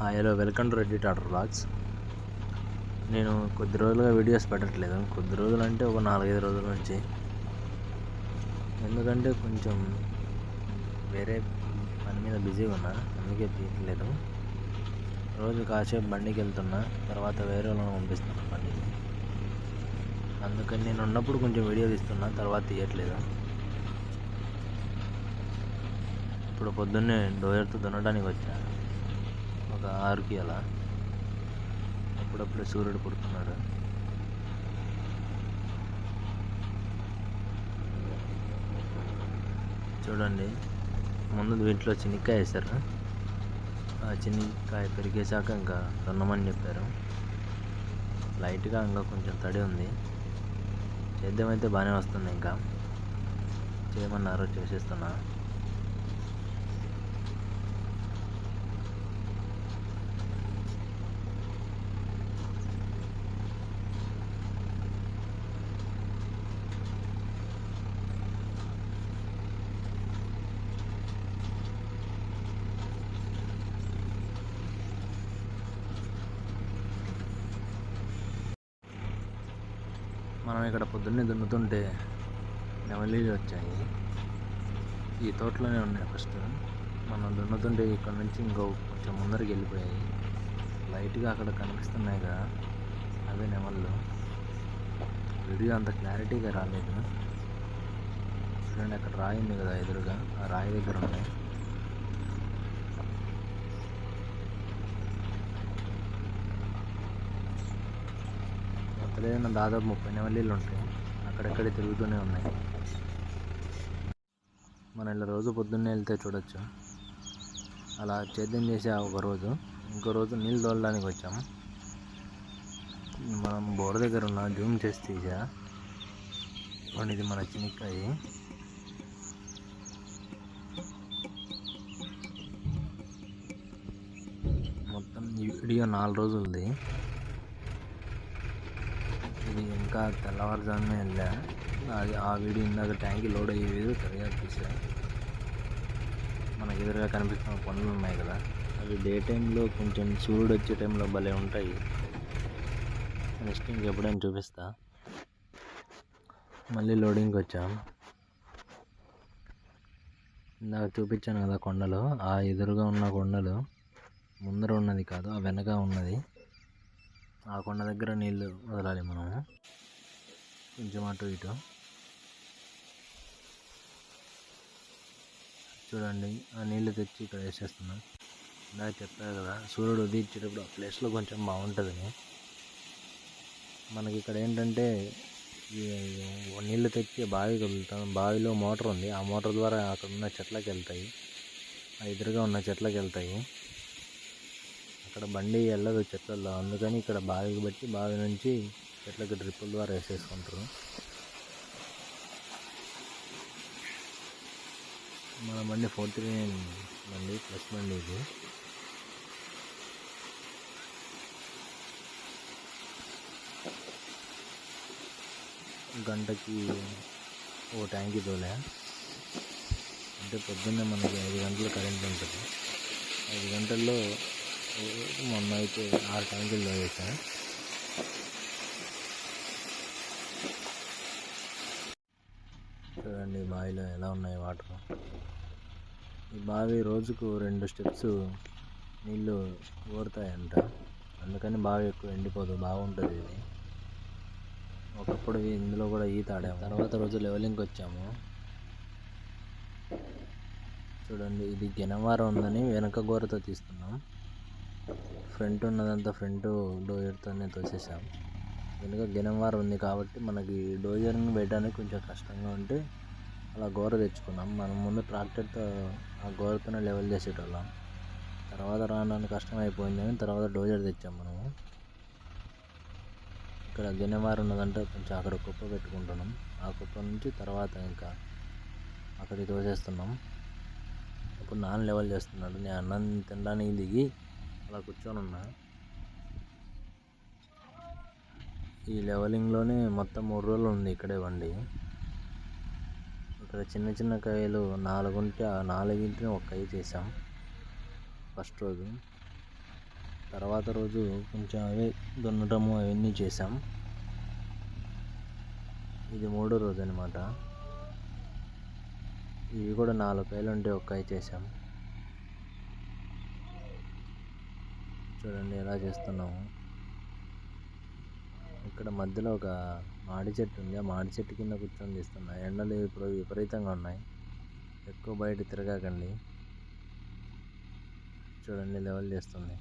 Hello welcome to Reddy daughter blogs నేను కొద్ది రోజులుగా వీడియోస్ పెట్టట్లేదు. కొద్ది రోజులు అంటే ఒక నాలుగైదు రోజుల నుంచి. ఎందుకంటే కొంచెం వేరే పని మీద బిజీగా ఉన్నా. అందుకే తీయట్లేదు. రోజు కాసేపు బండికి వెళ్తున్నా. తర్వాత వేరే వాళ్ళని పంపిస్తున్నా బండికి. అందుకని నేను ఉన్నప్పుడు కొంచెం వీడియో తీస్తున్నా. తర్వాత తీయట్లేదు. ఇప్పుడు పొద్దున్నే డోజర్తో దున్నడానికి వచ్చాను ఒక ఆరుకి అలా. అప్పుడప్పుడే సూర్యుడు పుడుతున్నాడు. చూడండి ముందు వీటిలో చినిక్కాయ వేశారు. ఆ చినిక్కాయ పెరిగేశాక ఇంకా దున్నమని చెప్పారు. లైట్గా ఇంకా కొంచెం తడి ఉంది. సేద్యం అయితే బాగానే వస్తుంది ఇంకా. చేయమన్నారు చేసేస్తున్నా. మనం ఇక్కడ పొద్దున్నే దున్నుతుంటే నెమలీలు వచ్చాయి. ఈ తోటలోనే ఉన్నాయి ఫస్ట్ మనం దున్నుతుంటే ఇక్కడ నుంచి ఇంకో కొంచెం ముందరికి వెళ్ళిపోయాయి. లైట్గా అక్కడ కనిపిస్తున్నాయి కదా అవే నెమళ్ళు. వీడియో అంత క్లారిటీగా రాలేదు. చూడండి అక్కడ రాయి ఉంది కదా ఎదురుగా. ఆ రాయి దగ్గర ఉన్నాయి. అదేవిధంగా దాదాపు ముప్పై నెమలీలు ఉంటాయి. అక్కడక్కడే తిరుగుతూనే ఉన్నాయి. మనం ఇలా రోజు పొద్దున్నే వెళ్తే చూడొచ్చు. అలా సేద్యం చేసే ఒక రోజు. ఇంకో రోజు నీళ్ళు తోలడానికి వచ్చాము మనం బోర్ దగ్గర ఉన్న జూమ్ చేసి తీసా. ఇది మన చినిక్కాయ. మొత్తం ఈ వీడియో నాలుగు రోజులది. ఇంకా తెల్లవారుజామునే వెళ్ళా. అది ఆ వీడియో ఇందాక ట్యాంక్ లోడ్ అయ్యే వీడియో సరిగా చూసా మనకి ఎదురుగా కనిపిస్తున్న కొండలు ఉన్నాయి కదా. అవి డే టైంలో కొంచెం సూర్యుడు వచ్చే టైంలో భలే ఉంటాయి. నెక్స్ట్ ఇంకెప్పుడైనా చూపిస్తా. మళ్ళీ లోడింగ్కి వచ్చాం. ఇందాక చూపించాను కదా కొండలు. ఆ ఎదురుగా ఉన్న కొండలు ముందర ఉన్నది కాదు ఆ వెనక ఉన్నది. ఆ కొండ దగ్గర నీళ్ళు వదలాలి మనము. కొంచెం అటు ఇటు. చూడండి ఆ నీళ్ళు తెచ్చి ఇక్కడ వేసేస్తున్నాం. ఇందాక చెప్పారు కదా సూర్యుడు ఉదయించేటప్పుడు ఆ ప్లేస్లో కొంచెం బాగుంటుందని మనకి ఇక్కడ ఏంటంటే నీళ్ళు తెచ్చి బావికి వదులుతాం బావిలో మోటార్ ఉంది. ఆ మోటార్ ద్వారా అక్కడ ఉన్న చెట్లకి వెళ్తాయి. ఆ ఎదురుగా ఉన్న చెట్లకి వెళ్తాయి. అక్కడ బండి వెళ్ళదు చెట్లలో అందుకని ఇక్కడ బావికి బట్టి బావి నుంచి చెట్లకి డ్రిప్పుల ద్వారా వేసేసుకుంటారు. మన బండి ఫోర్ త్రీ నైన్ బండి ప్లస్ బండి ఇది. గంటకి ఓ ట్యాంకి తోలే అంటే పొద్దున్నే మనకి ఐదు గంటలు కరెంట్ ఉంటుంది. ఐదు గంటల్లో మొన్న అయితే ఆరు ట్యాంకుల్లో వేసాను చూడండి బావిలో ఎలా ఉన్నాయి వాటర్. ఈ బావి రోజుకు రెండు స్టెప్స్ నీళ్ళు ఊరుతాయంట. అందుకని బావి ఎక్కువ ఎండిపోదు. బాగుంటుంది ఇది. ఒకప్పుడు ఇందులో కూడా ఈత ఆడాము. తర్వాత రోజు లెవెలింగ్కి వచ్చాము. చూడండి ఇది గెనవారం ఉందని వెనక గోరతో తీస్తున్నాం. ఫ్రంట్ ఉన్నదంతా ఫ్రంట్ డోజర్తోనే తోసేసాం వెనుక గెనవారం ఉంది కాబట్టి మనకి డోజర్ని వేయడానికి కొంచెం కష్టంగా ఉంటే అలా గోర తెచ్చుకున్నాం. మనం ముందు ట్రాక్టర్తో ఆ గోరతోనే లెవెల్ చేసేటోళ్ళం. తర్వాత రావడానికి కష్టం అయిపోయిందని తర్వాత డోజర్ తెచ్చాం మనము. ఇక్కడ గిన్నెవారు ఉన్నదంటే కొంచెం అక్కడ కుప్ప పెట్టుకుంటున్నాం. ఆ కుప్ప నుంచి తర్వాత ఇంకా అక్కడికి తోసేస్తున్నాం. ఇప్పుడు నాన్న లెవెల్ చేస్తున్నాడు. నేను అన్నం తినడానికి దిగి అలా కూర్చొని ఉన్నా. ఈ లెవెలింగ్లోనే మొత్తం మూడు రోజులు ఉంది ఇక్కడే బండి ఇక్కడ చిన్న చిన్న కాయలు నాలుగుంటే ఆ నాలుగింటిని ఒక కాయ చేసాం ఫస్ట్ రోజు. తర్వాత రోజు కొంచెం అవే దున్నటము అవన్నీ చేసాం. ఇది మూడో రోజు అనమాట ఇవి కూడా నాలుగు కాయలు ఉంటే ఒక కాయ చేసాం. చూడండి ఎలా చేస్తున్నాము. ఇక్కడ మధ్యలో ఒక మాడి చెట్టు ఉంది. ఆ మాడి చెట్టు కింద కూర్చొని తీస్తున్నా ఎండలు ఇప్పుడు విపరీతంగా ఉన్నాయి. ఎక్కువ బయట తిరగకండి. చూడండి లెవెల్ చేస్తుంది.